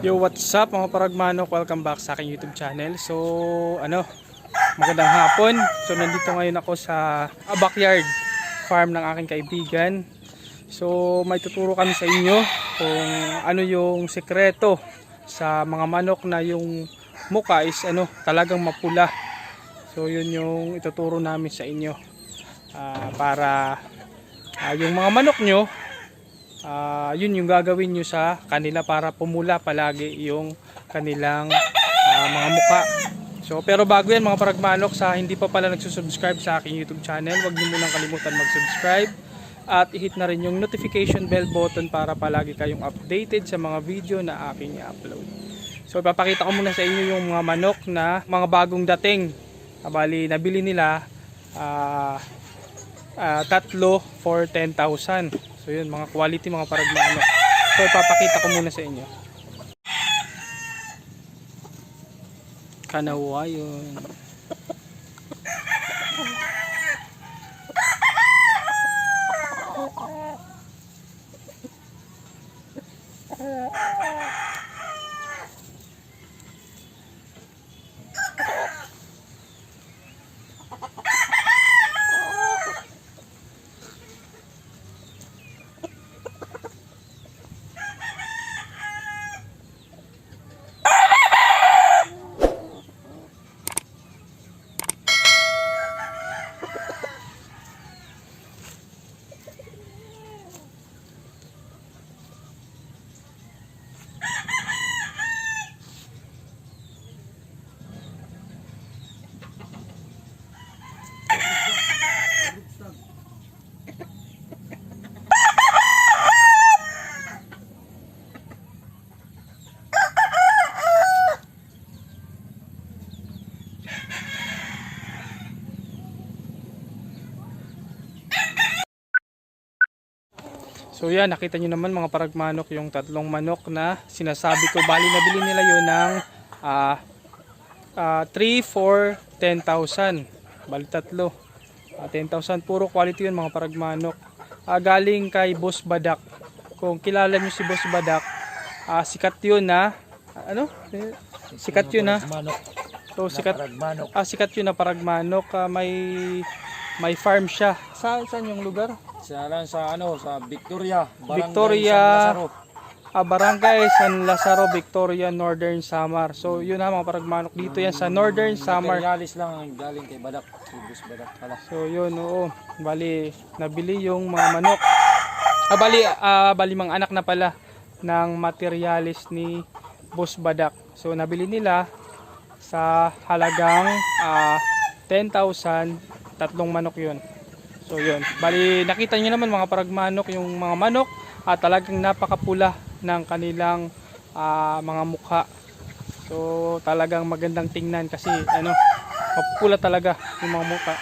Yo, what's up mga paragmanok? Welcome back sa aking YouTube channel. So, ano, magandang hapon. So, nandito ngayon ako sa ah, backyard farm ng aking kaibigan. So, may tuturo kami sa inyo kung ano yung sekreto sa mga manok na yung muka is ano, talagang mapula. So, yun yung ituturo namin sa inyo. Ah, para ah, yung mga manok nyo Ah, yun yung gagawin nyo sa kanila para pumula palagi yung kanilang ah, mga muka. So, pero bago yan mga paragmanok, sa hindi pa pala nagsusubscribe sa aking YouTube channel, huwag niyo munang kalimutan mag-subscribe at i-hit na rin yung notification bell button para palagi kayong updated sa mga video na aking i-upload. So, ipapakita ko muna sa inyo yung mga manok na mga bagong dating. Ah, Bali, nabili nila ah, ah, tatlo for 10,000. So yun, mga quality mga paragmano. So ipapakita ko muna sa inyo. Kanawa yun. So yan, nakita nyo naman mga paragmanok yung tatlong manok na sinasabi ko. Bali nabili nila yun ng ah ah, 3, 4, 10,000. Bali tatlo. Ah, 10,000. Puro quality yun mga paragmanok. Ah, galing kay Boss Badak. Kung kilala nyo si Boss Badak, ah, sikat yun na ano? Eh, Sikat yun na. So sikat ah, sikat yun na paragmanok. Ah, may may farm siya. Sa saan yung lugar? Sa, lang sa ano, sa Victoria. Barangay Victoria. San Lazaro. Ah, Barangay San Lazaro, Victoria, Northern Samar. So, yun na mga paragmanok dito yan sa Northern Samar. Materialis lang ang galing kay Badak. Ibus Badak pala. So, yun, oo. Bali, nabili yung mga manok. Ah, bali, ah, bali mga anak na pala ng materialis ni Boss Badak. So, nabili nila sa halagang ah, 10,000, tatlong manok yun. So, yun. Bali, nakita nyo naman mga paragmanok, yung mga manok, at talagang napakapula ng kanilang ah, mga mukha. So, talagang magandang tingnan kasi, ano, mapula talaga yung mga mukha.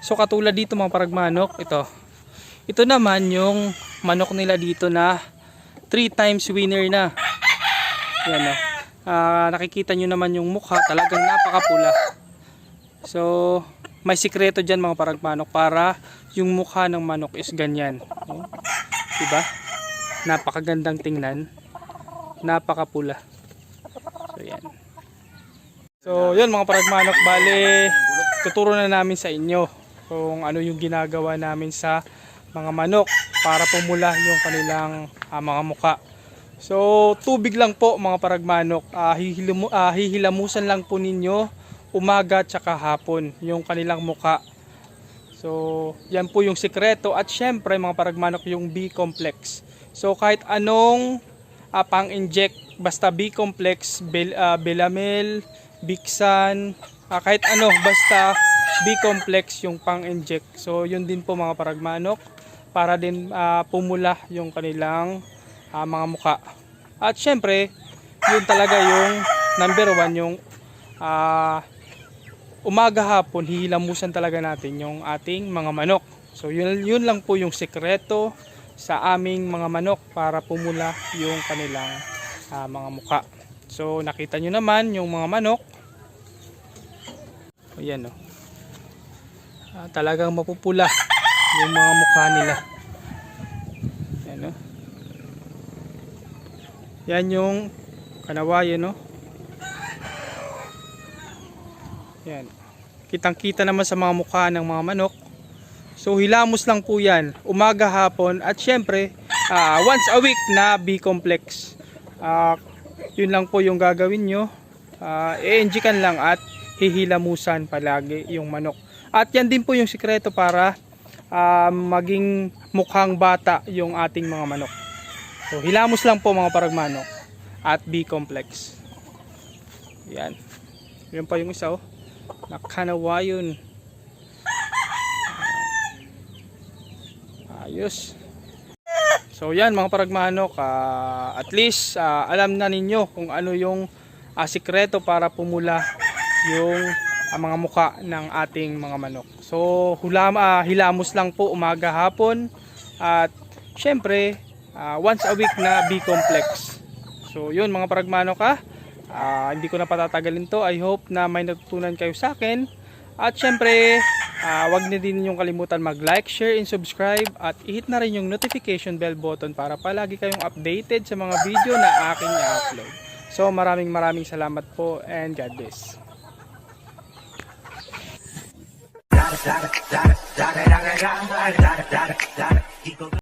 So katulad dito mga paragmanok, ito. Ito naman yung manok nila dito na 3 times winner na. Yan o. Ah, nakikita nyo naman yung mukha, talagang napakapula. So, may sikreto dyan mga paragmanok para yung mukha ng manok is ganyan. Oh. Diba? Napakagandang tingnan. Napakapula. So, yan. So, yun mga paragmanok, bale, tuturo na namin sa inyo kung ano yung ginagawa namin sa mga manok para pumula yung kanilang ah, mga muka. So, tubig lang po mga paragmanok. Ah, hihilamu, ah, hihilamusan lang po ninyo umaga at hapon yung kanilang muka. So, yan po yung sikreto at syempre mga paragmanok yung B-complex. So, kahit anong ah, pang-inject, basta B-complex, bel, ah, Belamel, Bixan, ah, kahit ano, basta B-complex yung pang-inject. So, yun din po mga paragmanok para din ah, pumula yung kanilang ah, mga muka. At syempre, yun talaga yung number one, yung ah, umaga hapon, hihilamusan talaga natin yung ating mga manok. So yun, yun lang po yung sekreto sa aming mga manok para pumula yung kanilang ah, mga muka. So nakita nyo naman yung mga manok. Ayan o. Ah, talagang mapupula yung mga mukha nila. Ayan o. Yan yung kanawayan, no? Yan. Kitang-kita naman sa mga mukha ng mga manok. So hilamos lang po yan, umaga, hapon at syempre ah, once a week na B-complex. Ah, yun lang po yung gagawin nyo. Uh, i-enjikan lang at hihilamusan palagi yung manok. At yan din po yung sikreto para ah, maging mukhang bata yung ating mga manok. So hilamos lang po mga paragmanok at B-complex. Yan. Yun pa yung isa oh. Nakanawayon. Ayos. So yan mga paragmanok, ah, at least ah, alam na ninyo kung ano yung ah, sikreto para pumula yung ah, mga muka ng ating mga manok. So hulam, ah, hilamos lang po umaga hapon at syempre ah, once a week na B-complex. So yun mga paragmanok ha. Ah, hindi ko na patatagalin to. I hope na may natutunan kayo sa akin. At syempre, ah, wag na din ninyong kalimutan mag-like, share, and subscribe. At i-hit na rin yung notification bell button para palagi kayong updated sa mga video na aking i-upload. So maraming maraming salamat po and God bless.